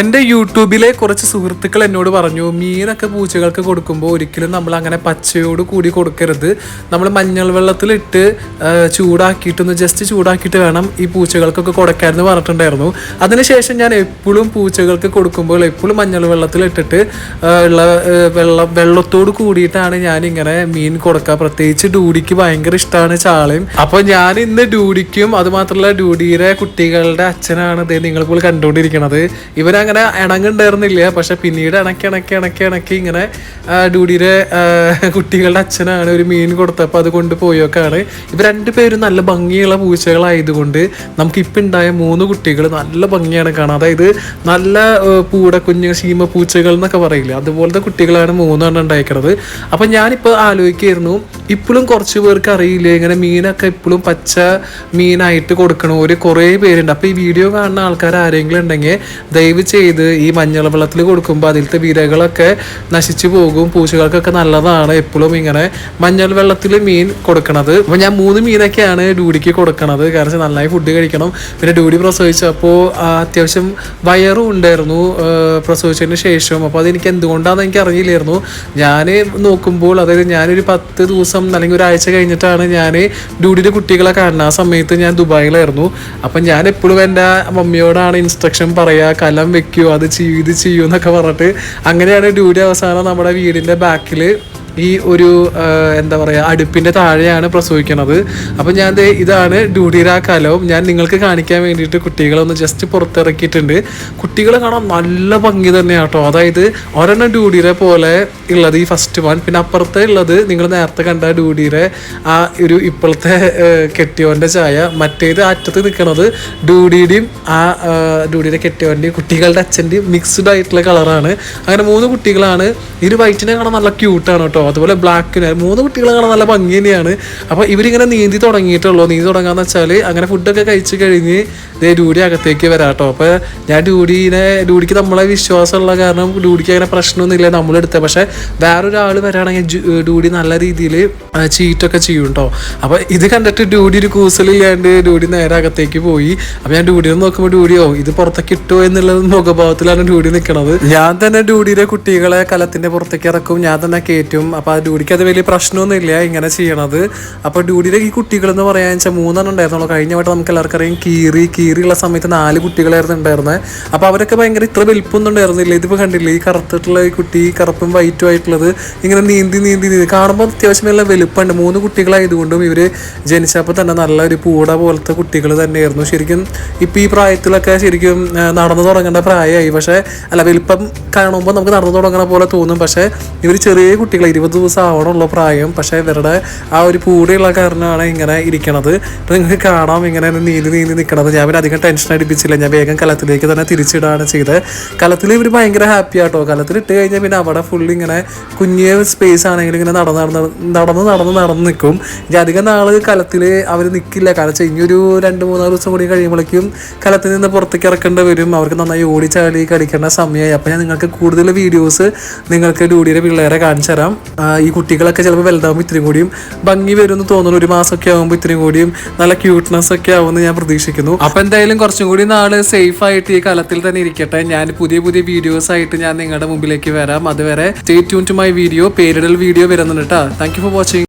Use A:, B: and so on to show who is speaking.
A: എന്റെ യൂട്യൂബിലെ കുറച്ച് സുഹൃത്തുക്കൾ എന്നോട് പറഞ്ഞു മീനൊക്കെ പൂച്ചകൾക്ക് കൊടുക്കുമ്പോൾ ഒരിക്കലും നമ്മൾ അങ്ങനെ പച്ചയോട് കൂടി കൊടുക്കരുത്. നമ്മൾ മഞ്ഞൾ വെള്ളത്തിലിട്ട് ചൂടാക്കിയിട്ടൊന്ന് ജസ്റ്റ് ചൂടാക്കിയിട്ട് വേണം ഈ പൂച്ചകൾക്കൊക്കെ കൊടുക്കാമെന്ന് പറഞ്ഞിട്ടുണ്ടായിരുന്നു. അതിനുശേഷം ഞാൻ എപ്പോഴും പൂച്ചകൾക്ക് കൊടുക്കുമ്പോൾ എപ്പോഴും മഞ്ഞൾ വെള്ളത്തിലിട്ടിട്ട് ഉള്ള വെള്ളം വെള്ളത്തോട് കൂടിയിട്ടാണ് ഞാൻ ഇങ്ങനെ മീൻ കൊടുക്കുക. പ്രത്യേകിച്ച് ഡൂഡിക്ക് ഭയങ്കര ഇഷ്ടമാണ് ചാളയും. അപ്പോൾ ഞാൻ ഇന്ന് ഡൂഡിക്കും അതുമാത്രമല്ല ഡൂഡിയുടെ കുട്ടികളുടെ അച്ഛനാണ് ഇത് നിങ്ങളിപ്പോൾ കണ്ടുകൊണ്ടിരിക്കുന്നത് ഇവരങ്ങനെ ഇണങ്ങുണ്ടായിരുന്നില്ല പക്ഷെ പിന്നീട് ഇണക്കി ഇണക്കി ഇണക്കി ഇണക്കി ഇങ്ങനെ ഡ്യൂഡിയുടെ കുട്ടികളുടെ അച്ഛനാണ് ഒരു മീൻ കൊടുത്തപ്പോൾ അത് കൊണ്ട് പോയൊക്കെയാണ് ഇവർ രണ്ടുപേരും നല്ല ഭംഗിയുള്ള പൂച്ചകളായതുകൊണ്ട് നമുക്ക് ഇപ്പം ഉണ്ടായ മൂന്ന് കുട്ടികൾ നല്ല ഭംഗിയാണ് കാണാൻ. അതായത് നല്ല പൂട കുഞ്ഞ് ശീമ പൂച്ചകൾ എന്നൊക്കെ പറയില്ല? അതുപോലത്തെ കുട്ടികളാണ് മൂന്നെണ്ണം ഉണ്ടായിരിക്കുന്നത് അപ്പം ഞാനിപ്പോൾ ആലോചിക്കായിരുന്നു ഇപ്പോഴും കുറച്ച് പേർക്ക് അറിയില്ല? ഇങ്ങനെ മീനൊക്കെ ഇപ്പോഴും പച്ച മീനായിട്ട് കൊടുക്കണ ഒരു കുറേ പേരുണ്ട്. അപ്പോൾ ഈ വീഡിയോ കാണുന്ന ആൾക്കാർ ആരെങ്കിലും ഉണ്ടെങ്കിൽ ദയവ് ചെയ്ത് ഈ മഞ്ഞൾ വെള്ളത്തിൽ കൊടുക്കുമ്പോൾ അതിലത്തെ വിരകളൊക്കെ നശിച്ചു പോകും. പൂച്ചകൾക്കൊക്കെ നല്ലതാണ് എപ്പോഴും ഇങ്ങനെ മഞ്ഞൾ വെള്ളത്തിൽ മീൻ കൊടുക്കണത്. അപ്പോൾ ഞാൻ മൂന്ന് മീനൊക്കെയാണ് ഡൂഡിക്ക് കൊടുക്കണത്. കാരണം നന്നായി ഫുഡ് കഴിക്കണം. പിന്നെ ഡൂഡി പ്രസവിച്ചപ്പോൾ അത്യാവശ്യം വയറും ഉണ്ടായിരുന്നു പ്രസവിച്ചതിന് ശേഷം. അപ്പോൾ അതെനിക്ക് എന്തുകൊണ്ടാണെന്ന് എനിക്ക് അറിയില്ലായിരുന്നു ഞാൻ നോക്കുമ്പോൾ അതായത് ഞാനൊരു പത്ത് ദിവസം അല്ലെങ്കിൽ ഒരാഴ്ച കഴിഞ്ഞിട്ടാണ് ഞാൻ ഡ്യൂഡിയുടെ കുട്ടികളെ കാണുന്നത്. ആ സമയത്ത് ഞാൻ ദുബായിലായിരുന്നു. അപ്പം ഞാൻ എപ്പോഴും എന്റെ മമ്മിയോടാണ് ഇൻസ്ട്രക്ഷൻ പറയുക കലം വെക്കൂ അത് ചെയ്യൂ ഇത് ചെയ്യൂ എന്നൊക്കെ പറഞ്ഞിട്ട് അങ്ങനെയാണ് ഡ്യൂഡി അവസാനം നമ്മുടെ വീടിന്റെ ബാക്കിൽ ഈ ഒരു എന്താ പറയുക അടുപ്പിന്റെ താഴെയാണ് പ്രസവിക്കണത്. അപ്പം ഞാൻ ഇതാണ് ഡ്യൂഡിയുടെ ആ കലവും. ഞാൻ നിങ്ങൾക്ക് കാണിക്കാൻ വേണ്ടിയിട്ട് കുട്ടികളൊന്ന് ജസ്റ്റ് പുറത്തിറക്കിയിട്ടുണ്ട്. കുട്ടികളെ കാണാൻ നല്ല ഭംഗി തന്നെയാണ് കേട്ടോ അതായത് ഒരെണ്ണം ഡ്യൂഡിയുടെ പോലെ ഉള്ളത് ഈ ഫസ്റ്റ് വൺ പിന്നെ അപ്പുറത്തെ ഉള്ളത് നിങ്ങൾ നേരത്തെ കണ്ട ഡ്യൂഡിയുടെ ആ ഒരു ഇപ്പോഴത്തെ കെട്ടിയോന്റെ ചായ. മറ്റേത് അറ്റത്ത് നിൽക്കുന്നത് ഡ്യൂഡിയുടെയും ആ ആ, ഡ്യൂഡിയുടെ കെട്ടിയോന്റെയും കുട്ടികളുടെ അച്ഛന്റെയും മിക്സ്ഡ് ആയിട്ടുള്ള കളറാണ് അങ്ങനെ മൂന്ന് കുട്ടികളാണ്. ഈ ഒരു വൈറ്റിനെ കാണാൻ നല്ല ക്യൂട്ടാണ് കേട്ടോ അതുപോലെ ബ്ലാക്കിന് മൂന്ന് കുട്ടികളെ കാണാൻ നല്ല ഭംഗി തന്നെയാണ്. അപ്പോൾ ഇവരിങ്ങനെ നീന്തി തുടങ്ങിയിട്ടുള്ളൂ. നീന്തി തുടങ്ങാന്ന് വെച്ചാൽ അങ്ങനെ ഫുഡൊക്കെ കഴിച്ച് കഴിഞ്ഞ് ദേ ഡ്യൂടി അകത്തേക്ക് വരാം കേട്ടോ. അപ്പോൾ ഞാൻ ഡ്യൂഡീനെ ഡ്യൂടിക്ക് നമ്മളെ വിശ്വാസമുള്ള കാരണം ഡ്യൂടിക്ക് അങ്ങനെ പ്രശ്നമൊന്നുമില്ല നമ്മളെടുത്ത പക്ഷേ വേറൊരാൾ വരാണെങ്കിൽ ഡ്യൂടി നല്ല രീതിയിൽ ചീറ്റൊക്കെ ചെയ്യും കേട്ടോ. അപ്പോൾ ഇത് കണ്ടിട്ട് ഡ്യൂടി ഒരു കൂസലില്ലാണ്ട് ഡ്യൂടി നേരെ അകത്തേക്ക് പോയി. അപ്പോൾ ഞാൻ ഡ്യൂഡിനെ നോക്കുമ്പോൾ ഡ്യൂഡിയോ ഇത് പുറത്തേക്ക് ഇട്ടോ എന്നുള്ള മുഖഭാവത്തിലാണ് ഡ്യൂടി നിൽക്കുന്നത് ഞാൻ തന്നെ ഡ്യൂടിയിലെ കുട്ടികളെ കലത്തിന്റെ പുറത്തേക്ക് ഇറക്കും. ഞാൻ തന്നെ കയറ്റും അപ്പോൾ ആ ഡ്യൂഡിക്ക് അത് വലിയ പ്രശ്നമൊന്നുമില്ല ഇങ്ങനെ ചെയ്യണത്. അപ്പോൾ ഡ്യൂഡിയുടെ ഈ കുട്ടികൾ എന്ന് പറയാൻ വെച്ചാൽ മൂന്നെണ്ണം ഉണ്ടായിരുന്നുള്ളൂ. കഴിഞ്ഞ വട്ടം നമുക്ക് എല്ലാവർക്കും അറിയാം കീറി കീറിയുള്ള സമയത്ത് നാല് കുട്ടികളായിരുന്നു ഉണ്ടായിരുന്നത് അപ്പോൾ അവരൊക്കെ ഭയങ്കര ഇത്ര വലിപ്പമൊന്നും ഉണ്ടായിരുന്നില്ല. ഇതിപ്പോൾ കണ്ടില്ലേ ഈ കറുത്തിട്ടുള്ള ഈ കുട്ടി കറുപ്പും വൈറ്റും ആയിട്ടുള്ളത് ഇങ്ങനെ നീന്തി നീന്തി നീന്തി. കാണുമ്പോൾ അത്യാവശ്യം നല്ല വലുപ്പമുണ്ട്. മൂന്ന് കുട്ടികളായതുകൊണ്ടും ഇവർ ജനിച്ചപ്പോൾ തന്നെ നല്ല ഒരു പൂട പോലത്തെ കുട്ടികൾ തന്നെയായിരുന്നു. ശരിക്കും ഇപ്പം ഈ പ്രായത്തിലൊക്കെ ശരിക്കും നടന്നു തുടങ്ങേണ്ട പ്രായമായി. പക്ഷേ അല്ല വലിപ്പം കാണുമ്പോൾ നമുക്ക് നടന്നു തുടങ്ങണ പോലെ തോന്നും. പക്ഷേ ഇവർ ചെറിയ കുട്ടികൾ ഇരുപത് ദിവസം ആവണമുള്ള പ്രായം. പക്ഷേ ഇവരുടെ ആ ഒരു പൂടെയുള്ള കാരണമാണ് ഇങ്ങനെ ഇരിക്കണത്. അപ്പോൾ നിങ്ങൾക്ക് കാണാം ഇങ്ങനെ നീന്തി നീന്തി നിൽക്കണത് ഞാൻ പിന്നെ അധികം ടെൻഷൻ അടിപ്പിച്ചില്ല. ഞാൻ വേഗം കലത്തിലേക്ക് തന്നെ തിരിച്ചിടാണ് ചെയ്തത്. കലത്തിൽ ഇവർ ഭയങ്കര ഹാപ്പി ആട്ടോ. കലത്തിൽ ഇട്ട് കഴിഞ്ഞാൽ പിന്നെ അവിടെ ഫുൾ ഇങ്ങനെ കുഞ്ഞിയ സ്പേസ് ആണെങ്കിലും ഇങ്ങനെ നടന്ന് നടന്ന് നടന്ന് നടന്ന് നടന്ന് നിൽക്കും ഇനി അധികം നാൾ കലത്തിൽ അവർ നിൽക്കില്ല കാരണം വെച്ചാൽ ഇനിയൊരു രണ്ട് മൂന്നാൽ ദിവസം കൂടി കഴിയുമ്പോഴേക്കും കലത്തിൽ നിന്ന് പുറത്തേക്ക് ഇറക്കേണ്ടി വരും. അവർക്ക് നന്നായി ചാടി കളിക്കേണ്ട സമയമായി അപ്പോൾ ഞാൻ നിങ്ങൾക്ക് കൂടുതൽ വീഡിയോസ് നിങ്ങൾക്ക് ഡ്യൂഡിയുടെ പിള്ളേരെ കാണിച്ചു തരാം ഈ കുട്ടികളൊക്കെ ചിലപ്പോൾ വലുതാകുമ്പോൾ ഇത്രയും കൂടിയും ഭംഗി വരുമെന്ന് തോന്നുന്നു. ഒരു മാസമൊക്കെ ആകുമ്പോൾ ഇത്രയും കൂടിയും നല്ല ക്യൂട്ട്നെസ് ഒക്കെ ആവുമെന്ന് ഞാൻ പ്രതീക്ഷിക്കുന്നു. അപ്പം എന്തായാലും കുറച്ചും കൂടി നാൾ സേഫ് ആയിട്ട് ഈ കലത്തിൽ തന്നെ ഇരിക്കട്ടെ. ഞാൻ പുതിയ പുതിയ വീഡിയോസ് ആയിട്ട് ഞാൻ നിങ്ങളുടെ മുമ്പിലേക്ക് വരാം. അതുവരെ stay tune to my video പേരിടൽ video വരുന്നുണ്ട് കേട്ടോ താങ്ക് ഫോർ വാച്ചിങ്